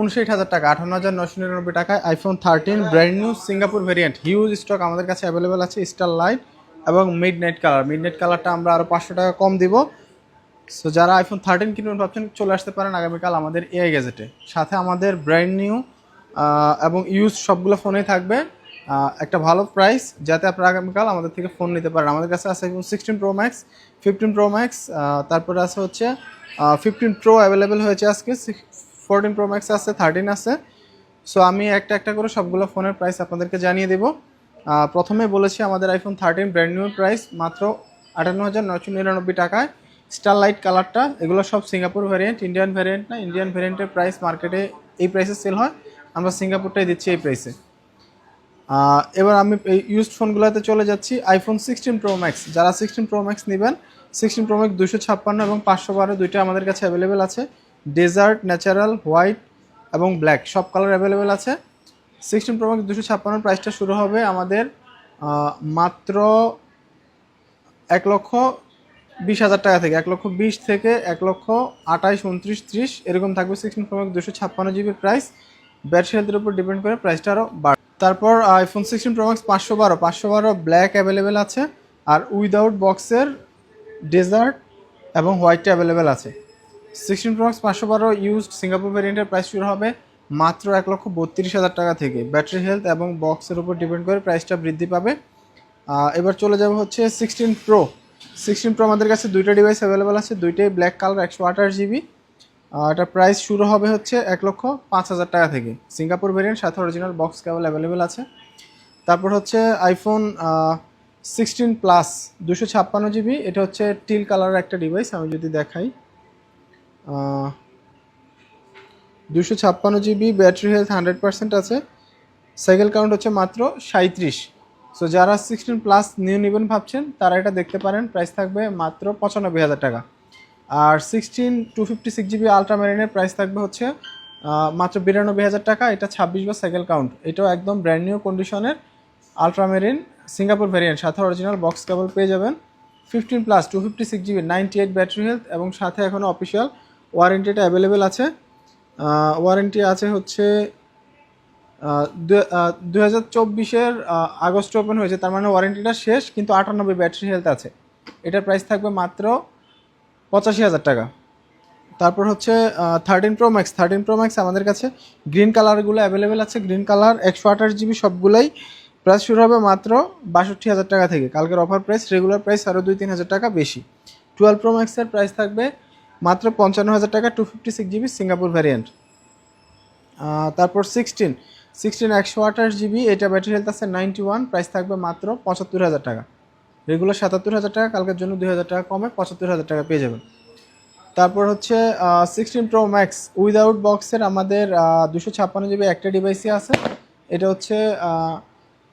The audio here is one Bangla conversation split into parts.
উনষাট হাজার টাকা, আঠান্ন হাজার নশো নিরানব্বই টাকায় iPhone thirteen brand new Singapore variant huge stock আমাদের কাছে অ্যাভেলেবেল আছে স্টার লাইট এবং midnight colour midnight কালারটা আমরা আরও পাঁচশো টাকা কম দিব। সো যারা আইফোন থার্টিন কিনবেন ভাবছেন, চলে আসতে পারেন আগামীকাল আমাদের এআই গ্যাজেটে সাথে আমাদের ব্র্যান্ড নিউ এবং ইউজ সবগুলো ফোনেই থাকবে। একটা ভালো প্রাইস যাতে আপনারা আগামীকাল আমাদের থেকে ফোন নিতে পারেন। আমাদের কাছে আছে iPhone sixteen pro max fifteen pro max তারপরে আছে হচ্ছে ফিফটিন প্রো অ্যাভেলেবেল হয়েছে আজকে ফোরটিন প্রো ম্যাক্স আছে থার্টিন আছে। সো আমি একটা একটা করে সবগুলো ফোনের প্রাইস আপনাদেরকে জানিয়ে দেবো। প্রথমে বলেছি আমাদের iPhone thirteen brand new price মাত্র আটান্ন হাজার নশো নিরানব্বই টাকায়। স্টার লাইট কালারটা এগুলো সব সিঙ্গাপুর ভ্যারিয়েন্ট ইন্ডিয়ান ভ্যারিয়েন্ট না ইন্ডিয়ান ভ্যারিয়েন্টের প্রাইস মার্কেটে এই প্রাইসে সেল হয়। আমরা সিঙ্গাপুরটাই দিচ্ছি এই প্রাইসে এবার আমি এই ইউজড ফোনগুলোতে চলে যাচ্ছি। আইফোন সিক্সটিন প্রো ম্যাক্স যারা সিক্সটিন প্রো ম্যাক্স নেবেন সিক্সটিন প্রো ম্যাক্স দুশো ছাপ্পান্ন এবং পাঁচশো বারো দুইটা আমাদের কাছে অ্যাভেলেবেল আছে। ডেজার্ট, ন্যাচারাল, হোয়াইট এবং ব্ল্যাক, সব কালার অ্যাভেলেবেল আছে। সিক্সটিন প্রো ম্যাক্স দুশো ছাপ্পান্ন প্রাইসটা শুরু হবে আমাদের মাত্র এক লক্ষ বিশ হাজার টাকা থেকে, এক লক্ষ বিশ থেকে এক লক্ষ আঠাইশ উনত্রিশ, ত্রিশ, এরকম থাকবে সিক্সটিন প্রো ম্যাক্স দুশো ছাপ্পান্ন জিবির প্রাইস ব্যাটারি হেলথের উপর ডিপেন্ড করে প্রাইসটা আরও বাড়ে তারপর আইফোন সিক্সটিন প্রো ম্যাক্স পাঁচশো বারো পাঁচশো বারো ব্ল্যাক অ্যাভেলেবেল আছে। আর উইদাউট বক্সের ডেজার্ট এবং হোয়াইটটা অ্যাভেলেবেল আছে। সিক্সটিন প্রো ম্যাক্স পাঁচশো বারো ইউজড সিঙ্গাপুর ভ্যারিয়েন্টের প্রাইস শুরু হবে মাত্র এক লক্ষ বত্রিশ হাজার টাকা থেকে। ব্যাটারি হেলথ এবং বক্সের উপর ডিপেন্ড করে প্রাইসটা বৃদ্ধি পাবে। এবার চলে যাবে হচ্ছে সিক্সটিন প্রো সিক্সটিন প্রো আমাদের কাছে দুইটা ডিভাইস অ্যাভেলেবেল আছে, দুইটাই ব্ল্যাক কালার একশো আঠাশ জিবি এটার প্রাইস শুরু হবে হচ্ছে এক লক্ষ পাঁচ হাজার টাকা থেকে। সিঙ্গাপুর ভেরিয়েন্ট সাথে অরিজিনাল বক্স কেবল অ্যাভেলেবেল আছে। তারপর হচ্ছে আইফোন সিক্সটিন প্লাস দুশো ছাপ্পান্ন জিবি এটা হচ্ছে টিল কালারের একটা ডিভাইস আমি যদি দেখাই। দুশো ছাপ্পান্ন GB battery health hundred percent আছে। সাইকেল কাউন্ট হচ্ছে মাত্র সাঁত্রিশ সো যারা সিক্সটিন প্লাস নিউ নেবেন ভাবছেন, তারা এটা দেখতে পারেন। প্রাইস থাকবে মাত্র পঁচানব্বই হাজার টাকা। আর sixteen two fifty six GB ultra মেরিনের price থাকবে হচ্ছে মাত্র বিরানব্বই হাজার টাকা। এটা ছাব্বিশ বা সাইকেল কাউন্ট এটাও একদম ব্র্যান্ড নিউ কন্ডিশনের আলট্রা মেরিন সিঙ্গাপুর ভ্যারিয়েন্ট সাথে অরিজিনাল বক্স কেবল পেয়ে যাবেন। Fifteen plus two fifty six GB ninety eight battery health এবং সাথে এখনও অফিসিয়াল ওয়ারেন্টিটা অ্যাভেলেবেল আছে। ওয়ারেন্টি আছে হচ্ছে দু হাজার চব্বিশের আগস্ট ওপেন হয়েছে, তার মানে ওয়ারেন্টিটা শেষ, কিন্তু আটানব্বই ব্যাটারি হেলথ আছে। এটার প্রাইস থাকবে মাত্র পঁচাশি হাজার টাকা। তারপর হচ্ছে thirteen pro max thirteen pro max আমাদের কাছে গ্রিন কালারগুলো অ্যাভেলেবেল আছে গ্রিন কালার একশো আঠাশ জিবি সবগুলাই। প্রাইস শুরু হবে মাত্র বাষট্টি হাজার টাকা থেকে। কালকের অফার প্রাইস রেগুলার প্রাইস আরও দুই, তিন হাজার টাকা বেশি। টুয়েলভ প্রো ম্যাক্সের প্রাইস থাকবে মাত্র পঞ্চান্ন হাজার টাকা two fifty six GB Singapore variant তারপর সিক্সটিন সিক্সটিন একশো আঠাশ জিবি এটা ব্যাটারি হেলথ আছে নাইনটি ওয়ান প্রাইস থাকবে মাত্র পঁচাত্তর হাজার টাকা। রেগুলার সাতাত্তর হাজার টাকা, কালকের জন্য দুই হাজার টাকা কমে পঁচাত্তর হাজার টাকা পেয়ে যাবেন। তারপর হচ্ছে সিক্সটিন প্রো ম্যাক্স উইদাউট বক্সের আমাদের দুশো ছাপ্পান্ন জিবি একটা ডিভাইসই আছে। এটা হচ্ছে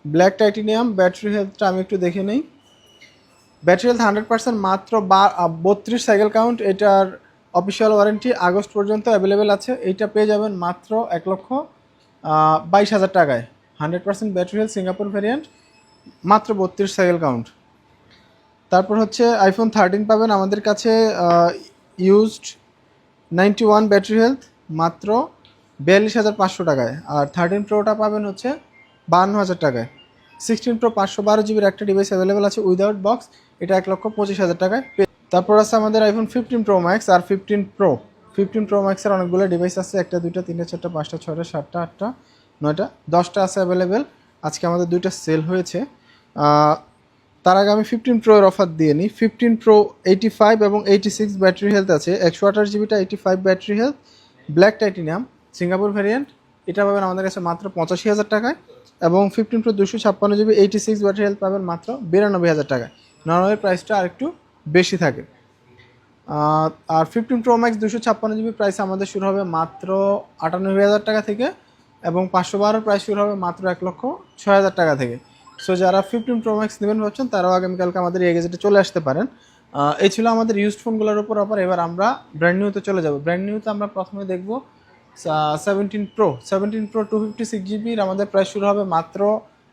ব্ল্যাক টাইটেনিয়াম ব্যাটারি হেলথটা আমি একটু দেখে নিই। ব্যাটারি হেলথ হান্ড্রেড পার্সেন্ট মাত্র বা বত্রিশ সাইকেল কাউন্ট এটার অফিসিয়াল ওয়ারেন্টি আগস্ট পর্যন্ত অ্যাভেলেবেল আছে। এইটা পেয়ে যাবেন মাত্র এক লক্ষ বাইশ হাজার টাকায়। Hundred percent battery health Singapore variant মাত্র বত্রিশ সাইকেল কাউন্ট তারপর হচ্ছে আইফোন থার্টিন পাবেন আমাদের কাছে used ninety one battery health মাত্র বিয়াল্লিশ হাজার পাঁচশো টাকায়। আর থার্টিন প্রোটা পাবেন হচ্ছে বাহান্ন হাজার টাকায়। সিক্সটিন প্রো পাঁচশো বারো জিবির একটা ডিভাইস অ্যাভেলেবেল আছে উইদাউট বক্স এটা এক লক্ষ পঁচিশ হাজার টাকায় তারপর আছে আমাদের আইফোন ফিফটিন প্রো ম্যাক্স আর ফিফটিন প্রো ফিফটিন প্রো ম্যাক্সের অনেকগুলো ডিভাইস আছে, একটা, দুইটা, তিনটা, চারটা, পাঁচটা, ছয়টা, সাতটা, আটটা, নয়টা, দশটা আছে অ্যাভেলেবেল আজকে আমাদের দুইটা সেল হয়েছে। তার আগে আমি ফিফটিন প্রো এর অফার দিয়ে নিই। ফিফটিন প্রো এইটি ফাইভ এবং এইটি সিক্স ব্যাটারি হেলথ আছে। একশো আঠাশ জিবিটা eighty five battery health black titanium Singapore variant এটা পাবেন আমাদের কাছে মাত্র পঁচাশি হাজার টাকায়। এবং ফিফটিন প্রো দুশো ছাপ্পান্ন GB eighty six battery health পাবেন মাত্র বিরানব্বই হাজার টাকা। নর্মালি প্রাইসটা আরেকটু বেশি থাকে। আর ফিফটিন প্রো ম্যাক্স দুশো ছাপ্পান্ন জিবি প্রাইস আমাদের শুরু হবে মাত্র আটানব্বই হাজার টাকা থেকে এবং পাঁচশো বারোর প্রাইস শুরু হবে মাত্র এক লক্ষ ছয় হাজার টাকা থেকে। সো যারা ফিফটিন প্রো ম্যাক্স নেবেন ভাবছেন, তারাও আগামীকালকে আমাদের এই গেজেটে চলে আসতে পারেন। এই ছিল আমাদের ইউজড ফোনগুলোর উপর অফার এবার আমরা ব্র্যান্ড নিউতে চলে যাব। ব্র্যান্ড নিউতে আমরা প্রথমে দেখব seventeen pro seventeen pro two fifty six জিবির আমাদের প্রায় শুরু হবে মাত্র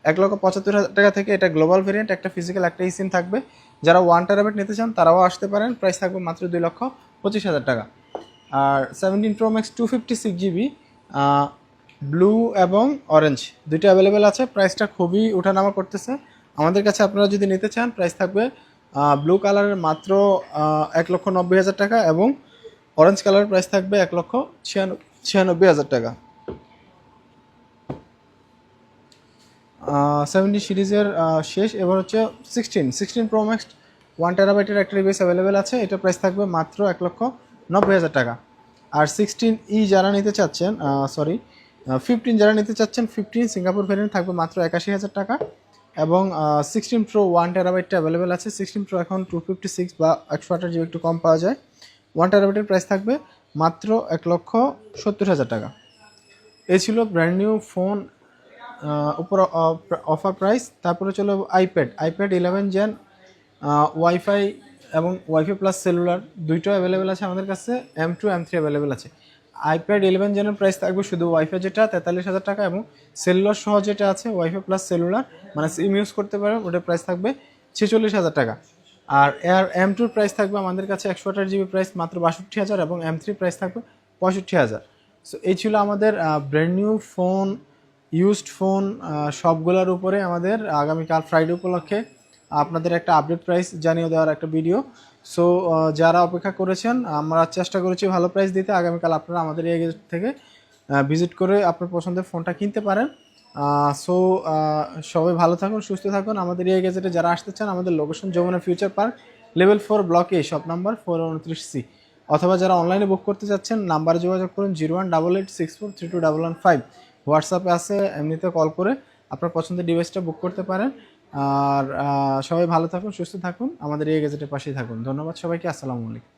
এক লক্ষ পঁচাত্তর হাজার টাকা থেকে। এটা গ্লোবাল ভেরিয়েন্ট একটা ফিজিক্যাল একটা সিম থাকবে। যারা ওয়ান টেরাবেট নিতে চান, তারাও আসতে পারেন। প্রাইস থাকবে মাত্র দুই লক্ষ পঁচিশ হাজার টাকা। আর seventeen pro max two fifty six GB blue এবং অরেঞ্জ দুইটা অ্যাভেলেবেল আছে। প্রাইসটা খুবই উঠানামা করতেছে। আমাদের কাছে আপনারা যদি নিতে চান প্রাইস থাকবে ব্লু কালারের মাত্র এক লক্ষ নব্বই হাজার টাকা এবং অরেঞ্জ কালারের প্রাইস থাকবে এক লক্ষ ছিয়ানব্বই। ছিয়ানব্বই হাজার টাকা। সেভেন্টি সিরিজের শেষ, এবার হচ্ছে sixteen sixteen pro max one টেরাবাইটের একটা ডিভাইস অ্যাভেলেবেল আছে। এটা প্রাইস থাকবে মাত্র এক লক্ষ নব্বই হাজার টাকা। আর সিক্সটিন ই যারা নিতে চাচ্ছেন সরি ফিফটিন যারা নিতে চাচ্ছেন ফিফটিন সিঙ্গাপুর ভ্যারিয়েন্ট থাকবে মাত্র একাশি হাজার টাকা। এবং সিক্সটিন প্রো ওয়ান টেরাবাইটটা অ্যাভেলেবেল আছে। সিক্সটিন প্রো এখন টু ফিফটি সিক্স বা একশো আঠাশ জিবি একটু কম পাওয়া যায় ওয়ান টেরাবাইটের প্রাইস থাকবে মাত্র এক লক্ষ সত্তর হাজার টাকা। এই ছিল ব্র্যান্ড নিউ ফোন উপর অফার প্রাইস তারপরে চলো iPad iPad eleven gen wifi এবং ওয়াইফাই প্লাস সেলুলার দুইটাও অ্যাভেলেবেল আছে আমাদের কাছে M two M three available আছে। আইপ্যাড ইলেভেন জেনের প্রাইস থাকবে শুধু ওয়াইফাই যেটা, তেতাল্লিশ হাজার টাকা এবং সেলুলার সহ যেটা আছে ওয়াইফাই প্লাস সেলুলার মানে সিম ইউজ করতে পারেন ওটার প্রাইস থাকবে ছেচল্লিশ হাজার টাকা। আর এর এম টুর প্রাইস থাকবে আমাদের কাছে একশো আঠাশ জিবি প্রাইস মাত্র বাষট্টি হাজার এবং এম থ্রি প্রাইস থাকবে পঁয়ষট্টি হাজার। সো এই ছিল আমাদের brand new phone used phone সবগুলোর উপরে আমাদের আগামীকাল ফ্রাইডে উপলক্ষে আপনাদের একটা আপডেট প্রাইস জানিয়ে দেওয়ার একটা ভিডিও সো যারা অপেক্ষা করেছেন, আমরা চেষ্টা করেছি ভালো প্রাইস দিতে। আগামীকাল আপনারা আমাদের এই থেকে ভিজিট করে আপনার পছন্দের ফোনটা কিনতে পারেন। সো সবাই ভালো থাকুন, সুস্থ থাকুন। আমাদের এই গেজেটে যারা আসতে চান, আমাদের location Jamuna future park level four ব্লকে শপ নাম্বার ফোর উনত্রিশ সি অথবা যারা অনলাইনে বুক করতে চাচ্ছেন নাম্বারে যোগাযোগ করুন zero one double eight six four three two double one five হোয়াটসঅ্যাপে আছে এমনিতে কল করে আপনার পছন্দের ডিভাইসটা বুক করতে পারেন। আর সবাই ভালো থাকুন, সুস্থ থাকুন। আমাদের এই গেজেটের পাশেই থাকুন। ধন্যবাদ সবাইকে, আসসালামু আলাইকুম।